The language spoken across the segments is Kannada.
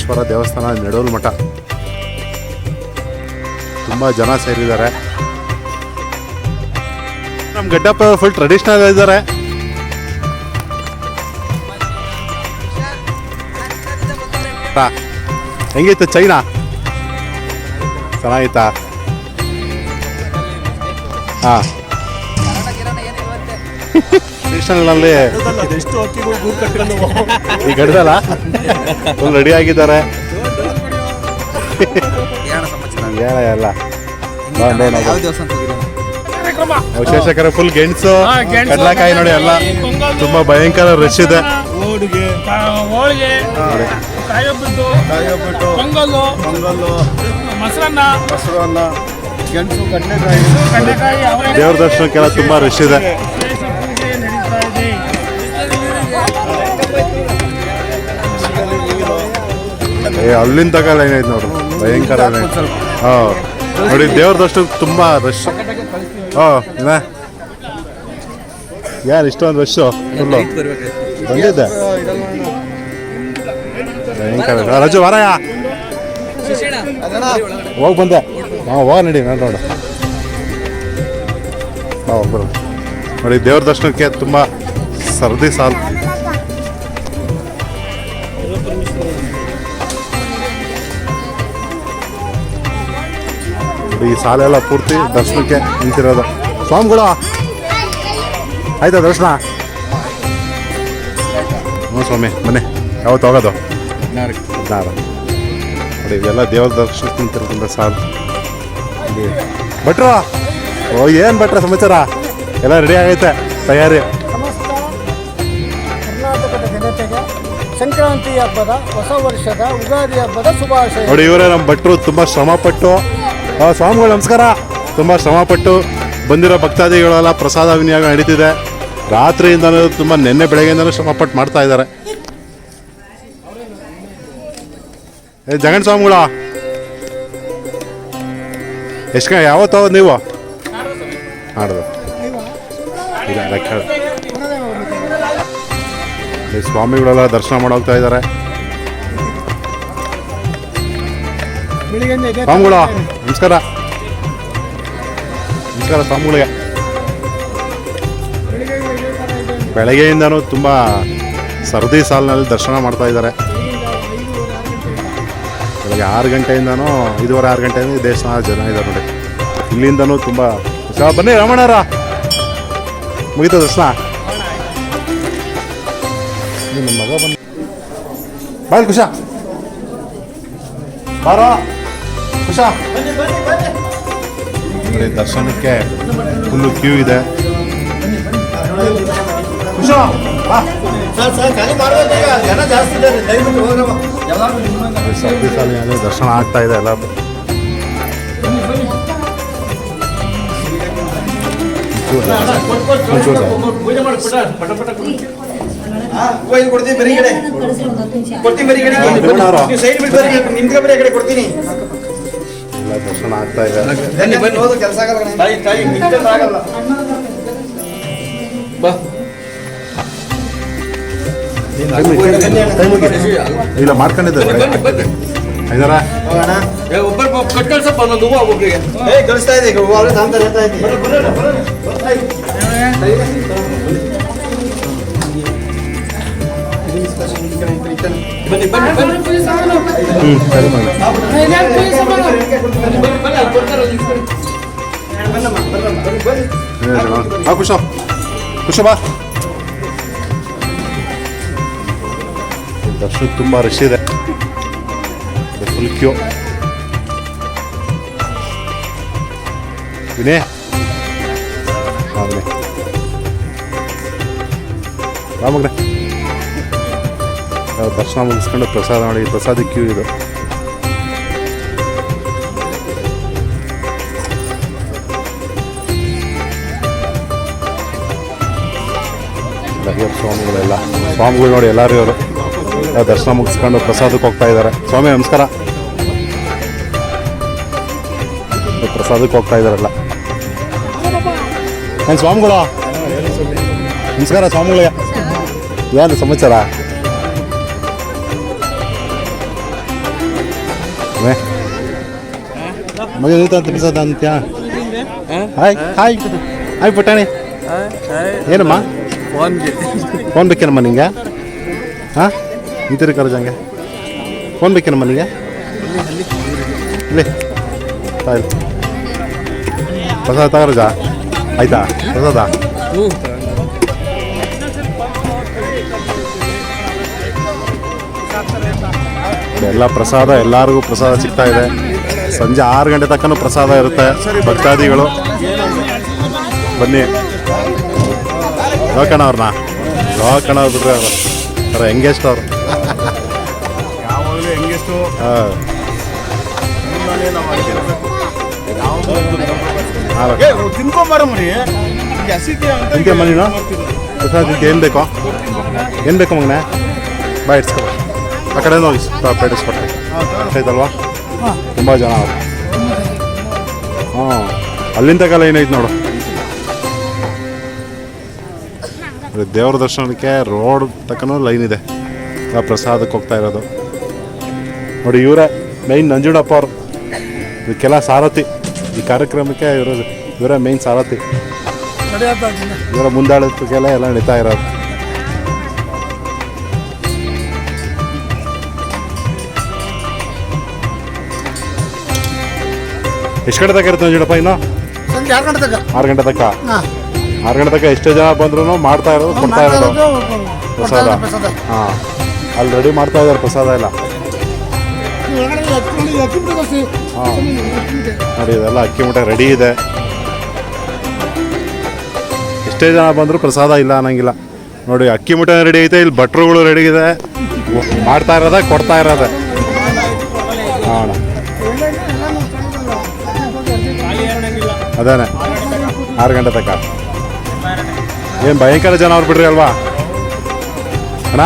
ಮಹೇಶ್ವರ ದೇವಸ್ಥಾನ ನೆಡೋಲ್ ಮಠ. ತುಂಬ ಜನ ಸೇರಿದ್ದಾರೆ. ನಮ್ಮ ಗಡ್ಡಪ್ಪ ಫುಲ್ ಟ್ರೆಡಿಷ್ನಲ್ ಇದ್ದಾರೆ. ಹೆಂಗೈತೆ ಚೈನಾ? ಚೆನ್ನಾಗಿತ್ತಾ? ಹಾಂ. ಎಷ್ಟು ಗೂಡು ಕಟ್ಕೊಂಡು ಈ ಗಡ್ದಲ್ಲ? ಫುಲ್ ರೆಡಿ ಆಗಿದ್ದಾರೆ. ಹೇಳ ಎಲ್ಲ ವಿಶೇಷಕರ ಫುಲ್ ಗೆಣಸು ಕಡಲೆಕಾಯಿ ನೋಡಿ ಎಲ್ಲ ತುಂಬಾ ಭಯಂಕರ ರಶ್ ಇದೆ. ಮೊಸರನ್ನ. ಮೊಸರನ್ನ. ಗೆಣಸು ಕಡಲೆಕಾಯಿ. ದೇವ್ರ ದರ್ಶನಕ್ಕೆಲ್ಲ ತುಂಬಾ ರಶ್ ಇದೆ. ಏ ಅಲ್ಲಿಂದ ಲೈನ್ ಐತೆ ನೋಡು ಭಯಂಕರ ಹಾಂ. ನೋಡಿ ದೇವ್ರ ದರ್ಶನ ತುಂಬಾ ರಶ್ ಹಾಂ ಏನ ಯಾರು ಇಷ್ಟೊಂದು ರಶ್ ಫುಲ್ಲು. ಬಂದಿದ್ದೆ. ಭಯಂಕರ ರಜು ವಾರಯ್ಯ. ಹೋಗಿ ಬಂದೆ. ಹಾಂ ಹೋಗ ನಡಿ ನಾನು ನೋಡು ಹಾಂ ಬರೋದು ನೋಡಿ ದೇವ್ರ ದರ್ಶನಕ್ಕೆ ತುಂಬ ಸರ್ದಿ ಸಾಲು ಈ ಸಾಲೆಲ್ಲ ಪೂರ್ತಿ ದರ್ಶನಕ್ಕೆ ನಿಂತಿರೋದು. ಸ್ವಾಮಿಗಳು ಆಯ್ತಾ ದರ್ಶನ? ಹ್ಞೂ ಸ್ವಾಮಿ ಬನ್ನಿ. ಯಾವತ್ತು ಹೋಗೋದು? ಹದಿನಾರು ನೋಡಿ ಇದೆಲ್ಲ ದೇವ್ರ ದರ್ಶನಕ್ಕೆ ನಿಂತಿರೋದ್ರಿಂದ ಸಾಲು. ಭಟ್ರ ಓ ಏನು ಭಟ್ರ ಸಮಾಚಾರ? ಎಲ್ಲ ರೆಡಿ ಆಗೈತೆ? ತಯಾರಿ? ಸಂಕ್ರಾಂತಿ ಹಬ್ಬದ ಹೊಸ ವರ್ಷದ ಉಗಾದಿ ಹಬ್ಬದ ಶುಭಾಶಯ. ನೋಡಿ ಇವರೇ ನಮ್ಮ ಭಟ್ರು ತುಂಬಾ ಶ್ರಮಪಟ್ಟು ಸ್ವಾಮಿಗಳು ನಮಸ್ಕಾರ. ತುಂಬ ಶ್ರಮಪಟ್ಟು ಬಂದಿರೋ ಭಕ್ತಾದಿಗಳೆಲ್ಲ ಪ್ರಸಾದ ವಿನಿಯೋಗ ನಡೀತಿದೆ. ರಾತ್ರಿಯಿಂದ ತುಂಬ ನಿನ್ನೆ ಬೆಳಗ್ಗೆಯಿಂದನೂ ಶ್ರಮಪಟ್ಟು ಮಾಡ್ತಾ ಇದ್ದಾರೆ. ಏ ಜಗನ್ ಸ್ವಾಮಿಗಳ. ಎಷ್ಟು ಯಾವತ್ತು ಹೋಗೋದು ನೀವು? ಮಾಡೋದು ಇಲ್ಲ ಸ್ವಾಮಿಗಳೆಲ್ಲ ದರ್ಶನ ಮಾಡೋಗ್ತಾ ಇದ್ದಾರೆ. ಸ್ವಾಮಿಗಳ ಇದೇ ಸ್ವಾಮಿಗಳು. ನಮಸ್ಕಾರ. ನಮಸ್ಕಾರ ಸ್ವಾಮಿಗಳಿಗೆ. ಬೆಳಗ್ಗೆಯಿಂದನೂ ತುಂಬ ಸರ್ದಿ ಸಾಲಿನಲ್ಲಿ ದರ್ಶನ ಮಾಡ್ತಾ ಇದ್ದಾರೆ. ಬೆಳಗ್ಗೆ ಆರು ಗಂಟೆಯಿಂದನೂ, ಐದುವರೆ, ಆರು ಗಂಟೆಯಿಂದ ಸಹ ಜನ ಇದ್ದಾರೆ ನೋಡಿ. ಇಲ್ಲಿಂದನೂ ತುಂಬ ಬನ್ನಿ ರಮಣರ ಮುಗಿತ ದರ್ಶನ? ನಿಮ್ಮ ಮಗ ಬನ್ನಿ ಬಾಯ್ ಖುಷ ಬಾರ. ಕುಶ ನೋಡಿ ದರ್ಶನಕ್ಕೆ ಫುಲ್ಲು ಕ್ಯೂ ಇದೆ. ಕುಶ ನಿಮ್ಮನ್ನ ದರ್ಶನ ಆಗ್ತಾ ಇದೆ ಎಲ್ಲ ಕೊಡ್ತೀನಿ ಬರೀ ಕಡೆ. ಕೊಡ್ತೀನಿ ಬರೀ ಕಡೆ ನಿಮ್ಗೆ ನೀವು ಸೈಡ್ ಬಿಟ್ಟು ಬರೀ ನಿಂತ್ಕೊ ಬರೀ ಕಡೆ ಕೊಡ್ತೀನಿ. ಎಲ್ಲ ದರ್ಶನ ಆಗ್ತಾ ಇದೆ ಬನ್ನಿ ಬನ್ನಿ ಹೋದು ಆಗಲ್ಲ ತಾಯಿ ತಾಯಿ ನಿಂತ್ಕೊಂಡು ಆಗಲ್ಲ ಬಾ ಇಲ್ಲ ಮಾಡ್ಕೊಂಡಿದ್ದೆ ಐದಾರ ಒಬ್ಬರು ಕಟ್ ಕಳ್ಸಪ್ಪ ನನ್ನ ಹೂವು ಒಬ್ಬರಿಗೆ ಏ ಕಳಿಸ್ತಾ ಇದೆ ಈಗ ಹೂವು ತಾಂತ ಹೇಳ್ತಾ ಇದ್ದೀನಿ ಬನ್ನಿ ಬನ್ನಿ ಬನ್ನಿ. ಹ್ಞೂ ಸರಿ ಮಾಡಿ ಬನ್ನಿ ಬನ್ನಿ ಬನ್ನಿ. ಬನ್ನಿ ಬನ್ನಿ ಬನ್ನಿ ಬಾ. ದರ್ಶನ ತುಂಬ ರಶ್ ಇದೆ. ಫುಲ್ ಕ್ಯೂ ವಿನೇ ಹಾಂ ವಿನೇ ರಾಮಗ್ರೆ ದರ್ಶನ ಮುಗಿಸ್ಕೊಂಡು ಪ್ರಸಾದ ಮಾಡಿ ಪ್ರಸಾದ ಕ್ಯೂ ಇದು. ಸ್ವಾಮಿಗಳೆಲ್ಲ, ಸ್ವಾಮಿಗಳು ನೋಡಿ ಎಲ್ಲರೂ ಇವರು ದರ್ಶನ ಮುಗಿಸ್ಕೊಂಡು ಪ್ರಸಾದಕ್ಕೆ ಹೋಗ್ತಾ ಇದ್ದಾರೆ. ಸ್ವಾಮಿ, ನಮಸ್ಕಾರ. ಪ್ರಸಾದಕ್ಕೆ ಹೋಗ್ತಾ ಇದ್ದಾರಲ್ಲ. ಏನು ಸ್ವಾಮಿಗಳು? ನಮಸ್ಕಾರ ಸ್ವಾಮಿಗಳಿಗೆ ಏನು ಸಮಾಚಾರ? ಮೇ ಮಗ ಅಂತ ಪ್ರಸಾದ ಅಂತ್ಯ ಹಾಯ್ ಹಾಯ್ ಹಾಯ್ ಪುಟಾಣಿ ಏನಮ್ಮ ಫೋನ್ ಫೋನ್ ಬೇಕೇನಮ್ಮ ನಿಂಗೆ ಹಾಂ ನಿಂತಿರಿ ಹಂಗೆ ಫೋನ್ ಬೇಕೇನಮ್ಮ ನಿಂಗೆ ಇಲ್ಲಿ ಪ್ರಸಾದ ತಗರಜ ಆಯ್ತಾ ಪ್ರಸಾದ ಎಲ್ಲ ಪ್ರಸಾದ ಎಲ್ಲರಿಗೂ ಪ್ರಸಾದ ಸಿಗ್ತಾ ಇದೆ. ಸಂಜೆ ಆರು ಗಂಟೆ ತಕ್ಕನೂ ಪ್ರಸಾದ ಇರುತ್ತೆ ಭಕ್ತಾದಿಗಳು. ಬನ್ನಿ. ಲೋಕಣ್ಣ ಅವ್ರನ್ನ. ಅವ್ರು ಬಿಡ್ರಿ ಅವರು. ಅವ್ರ ಹೆಂಗೆಸ್ಟ್ ಅವರು. ತಿಂತೀಯ ನೀನು ಪ್ರಸಾದ ಏನು ಬೇಕೋ? ಏನು ಬೇಕು ಮಗನೇ? ಬಾಯ್ ಇಡ್ಸ್ಕೊ. ಆ ಕಡೆ ಹೋಗಿ ಪ್ಲೇಟ್ ಇಸ್ಕೊಟ್ಟೆ ಆಯ್ತಲ್ವಾ ತುಂಬ ಜನ ಅವರು. ಹಾಂ ಅಲ್ಲಿಂದ ಕಾಲ ಏನೈತೆ ನೋಡು. ದೇವ್ರ ದರ್ಶನಕ್ಕೆ ರೋಡ್ ತಕ್ಕನೂ ಲೈನ್ ಇದೆ. ಆ ಪ್ರಸಾದಕ್ಕೆ ಹೋಗ್ತಾ ಇರೋದು. ನೋಡಿ ಇವರೇ ಮೈನ್ ನಂಜುಂಡಪ್ಪ ಅವರು. ಇದಕ್ಕೆಲ್ಲ ಸಾರಥಿ. ಈ ಕಾರ್ಯಕ್ರಮಕ್ಕೆ ಇವರು ಇವರೇ ಮೈನ್ ಸಾರಥಿ. ಇವರ ಮುಂದಾಳತ್ವಕ್ಕೆಲ್ಲ ಎಲ್ಲ ನಡೀತಾ ಇರೋದು. ಎಷ್ಟು ಗಂಟೆ ತನಕ ಇರುತ್ತೆ ನಂಜುಂಡಪ್ಪ ಇನ್ನು? ಸಂಜೆ ಆರು ಗಂಟೆ ತನಕ. ಆರು ಗಂಟೆ ತನಕ? ಹಾಂ. ಆರು ಗಂಟೆ ತನಕ ಎಷ್ಟೇ ಜನ ಬಂದ್ರು ಮಾಡ್ತಾ ಇರೋದು ಕೊಡ್ತಾ ಇರೋದು. ಪ್ರಸಾದ. ಹಾಂ. ಅಲ್ಲಿ ರೆಡಿ ಮಾಡ್ತಾ ಇದ್ದಾರೆ ಪ್ರಸಾದ ಎಲ್ಲ. ಹಾಂ. ನೋಡಿ ಇದೆಲ್ಲ ಅಕ್ಕಿ ಮೂಟೆ ರೆಡಿ ಇದೆ. ಎಷ್ಟೇ ಜನ ಬಂದರೂ ಪ್ರಸಾದ ಇಲ್ಲ ಅನ್ನಂಗಿಲ್ಲ. ನೋಡಿ ಅಕ್ಕಿ ಮೂಟೆ ರೆಡಿ ಐತೆ ಇಲ್ಲಿ ಭಟ್ರುಗಳು ರೆಡಿ ಇದೆ. ಮಾಡ್ತಾ ಇರೋದೆ ಕೊಡ್ತಾ ಇರೋದೆ. ಹಾಂ ಅದೇನೆ. ಆರು ಗಂಟೆ ತನಕ. ಏನು ಭಯಂಕರ ಜನ ಅವ್ರು ಬಿಡ್ರಿ ಅಲ್ವಾ? ಅಣ್ಣ?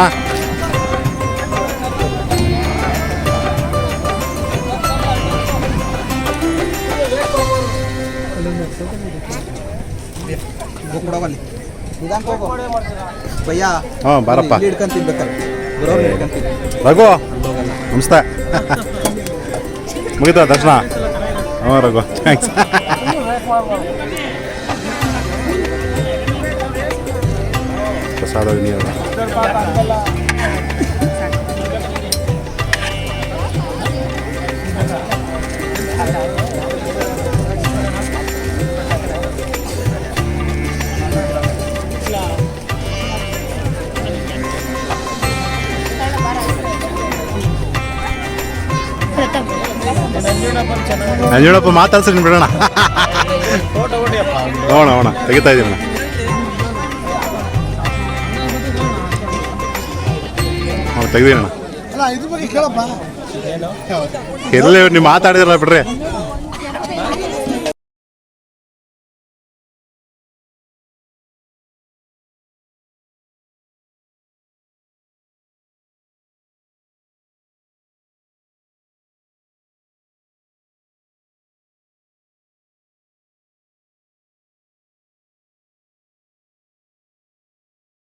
ಹಾಂ, ಬಾರಪ್ಪ. ರಘು, ನಮಸ್ತೆ. ಮುಗಿತಾ ದರ್ಶನ? ಹ್ಞೂ ರಘು ಥ್ಯಾಂಕ್ಸ್ ಪ್ರಸಾದ ವಿನಿಯೋಗ ನಂಜುಡಪ್ಪ ಮಾತಾಡ್ಸ್ರಿ ಬಿಡೋಣ ನೋಣ ನೋಣ ತೆಗಿತಾ ಇದ್ದೀನಿ ಅಣ್ಣ. ತೆಗ್ದೀನಣ್ಣ ಇರಲಿ ನೀವು ಮಾತಾಡಿದಿರಲ್ಲ ಬಿಡ್ರಿ.